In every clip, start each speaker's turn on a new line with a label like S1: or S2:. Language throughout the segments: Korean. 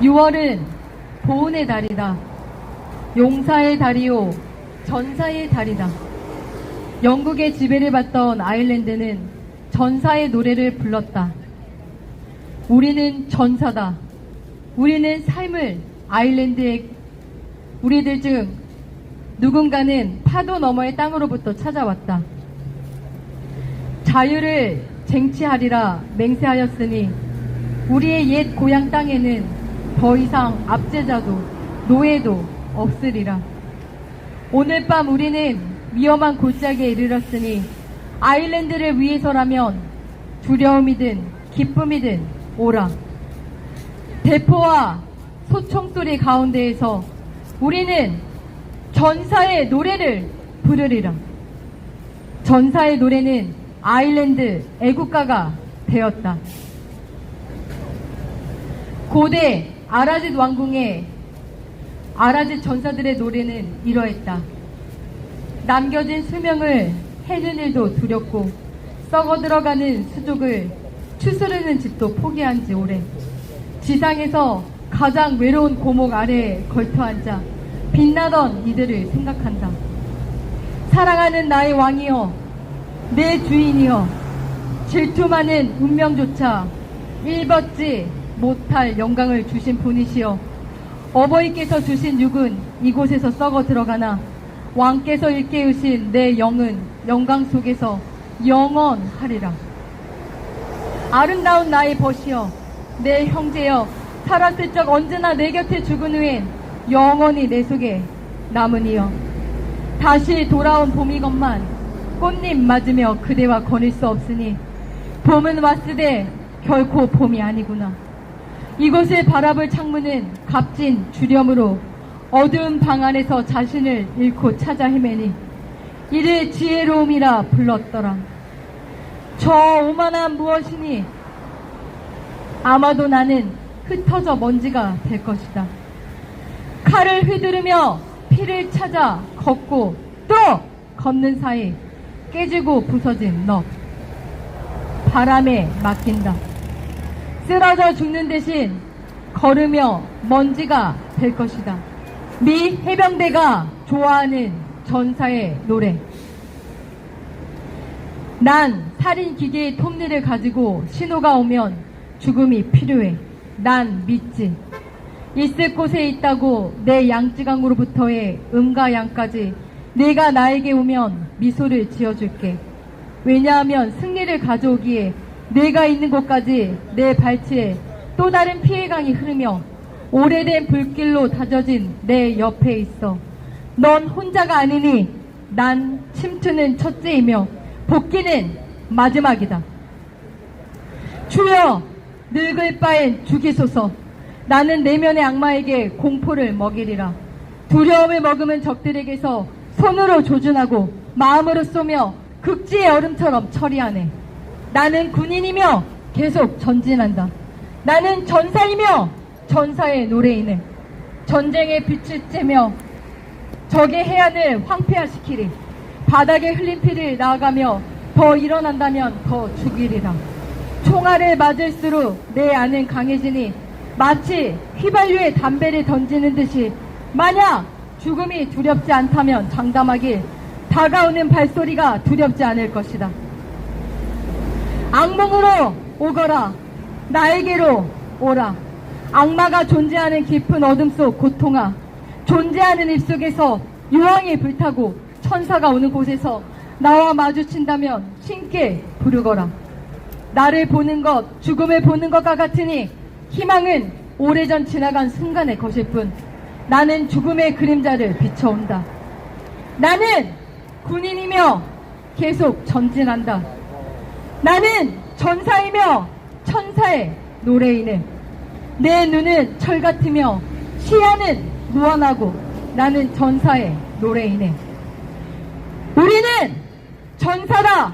S1: 6월은 보은의 달이다. 용사의 달이요, 전사의 달이다. 영국의 지배를 받던 아일랜드는 전사의 노래를 불렀다. 우리는 전사다. 우리는 삶을 아일랜드에 우리들 중 누군가는 파도 너머의 땅으로부터 찾아왔다. 자유를 쟁취하리라 맹세하였으니 우리의 옛 고향 땅에는 더 이상 압제자도 노예도 없으리라. 오늘 밤 우리는 위험한 골짜기에 이르렀으니 아일랜드를 위해서라면 두려움이든 기쁨이든 오라. 대포와 소총소리 가운데에서 우리는 전사의 노래를 부르리라. 전사의 노래는 아일랜드 애국가가 되었다. 고대 아라짓 왕궁의 아라짓 전사들의 노래는 이러했다. 남겨진 수명을 해는 일도 두렵고 썩어 들어가는 수족을 추스르는 집도 포기한 지 오래. 지상에서 가장 외로운 고목 아래에 걸터 앉아 빛나던 이들을 생각한다. 사랑하는 나의 왕이여, 내 주인이여, 질투 많은 운명조차 일벗지 못할 영광을 주신 분이시여, 어버이께서 주신 육은 이곳에서 썩어 들어가나 왕께서 일깨우신 내 영은 영광 속에서 영원하리라. 아름다운 나의 벗이여, 내 형제여, 살았을 적 언제나 내 곁에 죽은 후엔 영원히 내 속에 남으니여. 다시 돌아온 봄이건만 꽃잎 맞으며 그대와 거닐 수 없으니 봄은 왔으되 결코 봄이 아니구나. 이곳을 바라볼 창문은 값진 주렴으로 어두운 방 안에서 자신을 잃고 찾아 헤매니 이를 지혜로움이라 불렀더라. 저 오만한 무엇이니 아마도 나는 흩어져 먼지가 될 것이다. 칼을 휘두르며 피를 찾아 걷고 또 걷는 사이 깨지고 부서진 너. 바람에 맡긴다. 쓰러져 죽는 대신 걸으며 먼지가 될 것이다. 미 해병대가 좋아하는 전사의 노래. 난 살인 기계의 톱니를 가지고 신호가 오면 죽음이 필요해. 난 믿지. 있을 곳에 있다고 내 양지강으로부터의 음과 양까지 내가 나에게 오면 미소를 지어줄게. 왜냐하면 승리를 가져오기에 내가 있는 곳까지 내 발치에 또 다른 피해강이 흐르며 오래된 불길로 다져진 내 옆에 있어. 넌 혼자가 아니니 난 침투는 첫째이며 복귀는 마지막이다. 주여 늙을 바엔 죽이소서 나는 내면의 악마에게 공포를 먹이리라 두려움을 머금은 적들에게서 손으로 조준하고 마음으로 쏘며 극지의 얼음처럼 처리하네 나는 군인이며 계속 전진한다. 나는 전사이며 전사의 노래이네. 전쟁의 빛을 쬐며 적의 해안을 황폐화시키리. 바닥에 흘린 피를 나아가며 더 일어난다면 더 죽이리라. 총알을 맞을수록 내 안은 강해지니 마치 휘발유에 담배를 던지는 듯이 만약 죽음이 두렵지 않다면 장담하길 다가오는 발소리가 두렵지 않을 것이다. 악몽으로 오거라. 나에게로 오라. 악마가 존재하는 깊은 어둠 속 고통아 존재하는 입 속에서 유황이 불타고 천사가 오는 곳에서 나와 마주친다면 신께 부르거라. 나를 보는 것 죽음을 보는 것과 같으니 희망은 오래전 지나간 순간의 것일 뿐. 나는 죽음의 그림자를 비춰온다. 나는 군인이며 계속 전진한다 나는 전사이며 천사의 노래이네. 내 눈은 철 같으며 시야는 무한하고 나는 전사의 노래이네. 우리는 전사다.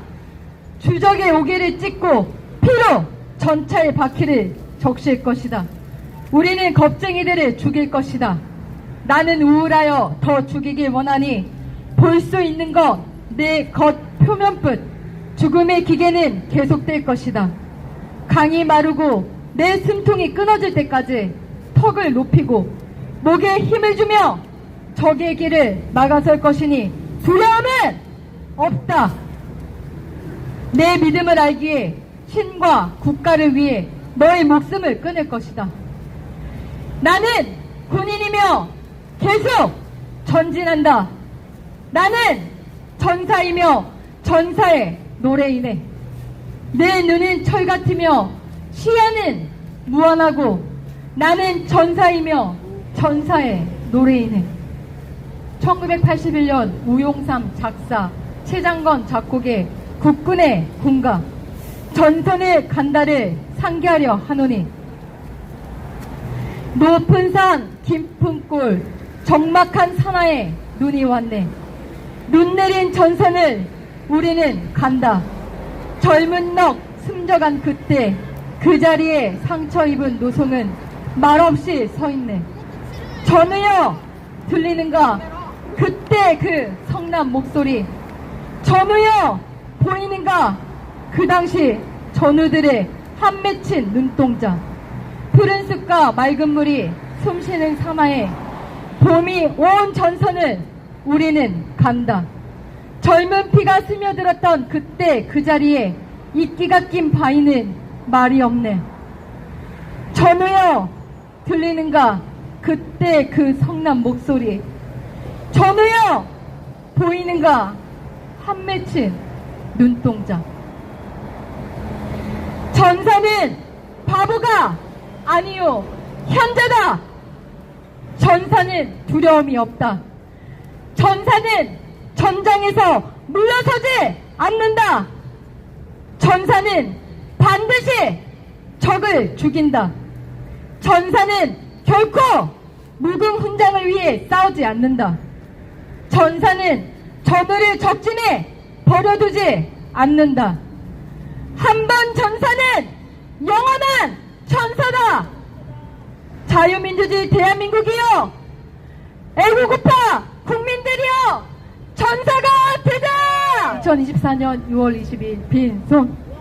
S1: 주적의 오개를 찍고 피로 전차의 바퀴를 적실 것이다. 우리는 겁쟁이들을 죽일 것이다. 나는 우울하여 더 죽이길 원하니 볼 수 있는 것 내 겉 표면뿐 죽음의 기계는 계속될 것이다. 강이 마르고 내 숨통이 끊어질 때까지 턱을 높이고 목에 힘을 주며 적의 길을 막아설 것이니 두려움은 없다. 내 믿음을 알기에 신과 국가를 위해 너의 목숨을 끊을 것이다. 나는 군인이며 계속 전진한다. 나는 전사이며 전사의 노래이네. 내 눈은 철 같으며 시야는 무한하고 나는 전사이며 전사의 노래이네. 1981년 우용삼 작사, 최장건 작곡의 국군의 군가, 전선의 간다를 상기하려 하노니, 높은 산, 깊은 골, 적막한 산하에 눈이 왔네. 눈 내린 전선을 우리는 간다. 젊은 넋 숨져간 그때 그 자리에 상처 입은 노송은 말없이 서 있네. 전우여 들리는가? 그때 그 성남 목소리. 전우여 보이는가? 그 당시 전우들의 한 맺힌 눈동자. 푸른 숲과 맑은 물이 숨쉬는 사마에 봄이 온 전선을 우리는 간다. 젊은 피가 스며들었던 그때 그 자리에 이끼가 낀 바위는 말이 없네. 전우여 들리는가? 그때 그 성난 목소리. 전우여 보이는가? 한 맺힌 눈동자. 전사는 바보가 아니요 현자다! 전사는 두려움이 없다. 전사는 전장에서 물러서지 않는다 전사는 반드시 적을 죽인다. 전사는 결코 묵은 훈장을 위해 싸우지 않는다. 전사는 전우를 적진에 버려두지 않는다. 한 번 전사는 영원한 전사다. 자유민주주의 대한민국이요. 애국우파 국민들이요. 전사가 되자. 2024년 6월 20일 빈손